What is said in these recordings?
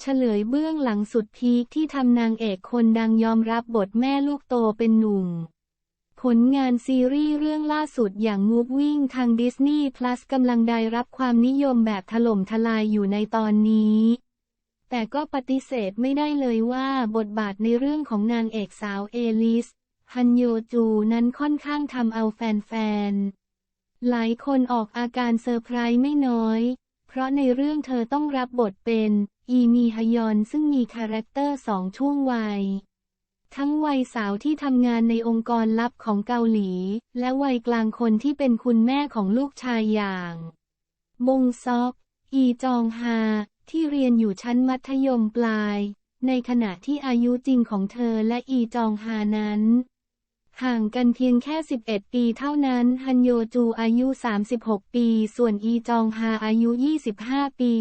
เฉลยเบื้องหลังสุดพีคที่ทำนางเอกคนดังยอมรับบทแม่ลูกโตเป็นหนุ่ม ผลงานซีรีส์เรื่องล่าสุดอย่างมูฟวิ่งทางดิสนีย์ plus กำลังได้รับความนิยมแบบถล่มทลายอยู่ในตอนนี้ แต่ก็ปฏิเสธไม่ได้เลยว่าบทบาทในเรื่องของนางเอกสาวเอลิส ฮันโยจูนั้นค่อนข้างทำเอาแฟนๆ หลายคนออกอาการเซอร์ไพรส์ไม่น้อย เพราะในเรื่องเธอต้องรับบทเป็น อีมีฮยอนซึ่งมีคาแรคเตอร์สองช่วงวัย ทั้งวัยสาวที่ทำงานในองค์กรลับของเกาหลี และวัยกลางคนที่เป็นคุณแม่ของลูกชายอย่างบงซอก อีจองฮา ที่เรียนอยู่ชั้นมัธยมปลาย ในขณะที่อายุจริงของเธอและอีจองฮานั้น ห่างกันเพียงแค่ 11 ปีเท่านั้น ฮันโยจูอายุ 36 ปี ส่วนอีจองฮาอายุ 25 ปี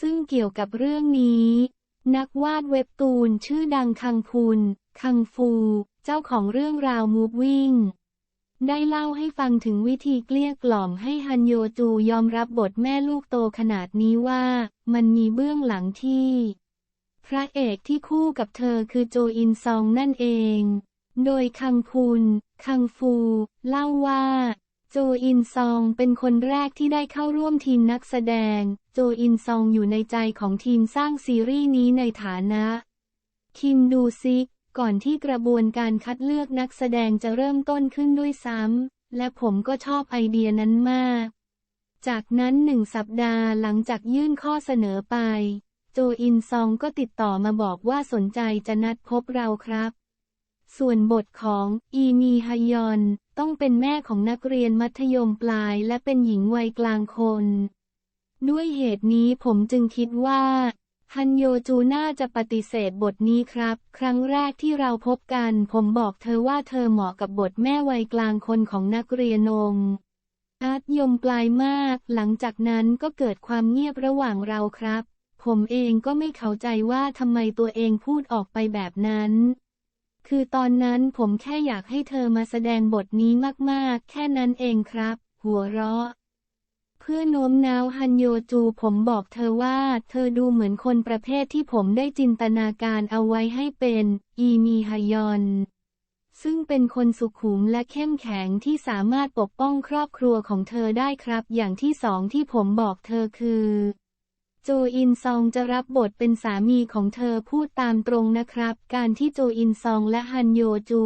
ซึ่งเกี่ยวกับเรื่องนี้ นักวาดเว็บตูนชื่อดังคังพุนคังฟู เจ้าของเรื่องราวมูฟวิ่ง ได้เล่าให้ฟังถึงวิธีเกลี้ยกล่อมให้ฮันโยจูยอมรับบทแม่ลูกโตขนาดนี้ว่ามันมีเบื้องหลังที่ พระเอกที่คู่กับเธอคือโจอินซองนั่นเอง โดยคังพุนคังฟู เล่าว่า โจอินซองเป็นคนแรกที่ได้เข้าร่วมทีมนักแสดง โจอินซองอยู่ในใจของทีมสร้างซีรีส์นี้ในฐานะ คิมดูซิก ก่อนที่กระบวนการคัดเลือกนักแสดงจะเริ่มต้นขึ้นด้วยซ้ำ และผมก็ชอบไอเดียนั้นมาก จากนั้นหนึ่งสัปดาห์หลังจากยื่นข้อเสนอไป โจอินซองก็ติดต่อมาบอกว่าสนใจจะนัดพบเราครับ ส่วนบทของอีมีฮยอน ต้องเป็นแม่ของนักเรียนมัธยมปลายและเป็นหญิงวัยกลางคน ด้วยเหตุนี้ผมจึงคิดว่าฮันโยจูน่าจะปฏิเสธบทนี้ครับ ครั้งแรกที่เราพบกัน ผมบอกเธอว่าเธอเหมาะกับบทแม่วัยกลางคนของนักเรียนนมอาร์ตยมปลายมาก หลังจากนั้นก็เกิดความเงียบระหว่างเราครับ ผมเองก็ไม่เข้าใจว่าทำไมตัวเองพูดออกไปแบบนั้น คือตอนนั้นผมแค่อยากให้เธอมาแสดงบทนี้มากๆ แค่นั้นเองครับ หัวเราะ เพื่อโน้มน้าวฮันโยจูผมบอกเธอว่า เธอดูเหมือนคนประเภทที่ผมได้จินตนาการเอาไว้ให้เป็น อีมีฮยอนซึ่งเป็นคนสุขุมและเข้มแข็งที่สามารถปกป้องครอบครัวของเธอได้ครับ อย่างที่สองที่ผมบอกเธอคือ โจอินซองจะรับบทเป็นสามีของเธอพูดตามตรงนะครับ การที่โจอินซองและฮันโยจู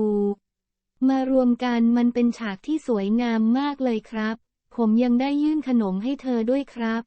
มารวมกันมันเป็นฉากที่สวยงามมากเลยครับ ผมยังได้ยื่นขนมให้เธอด้วยครับ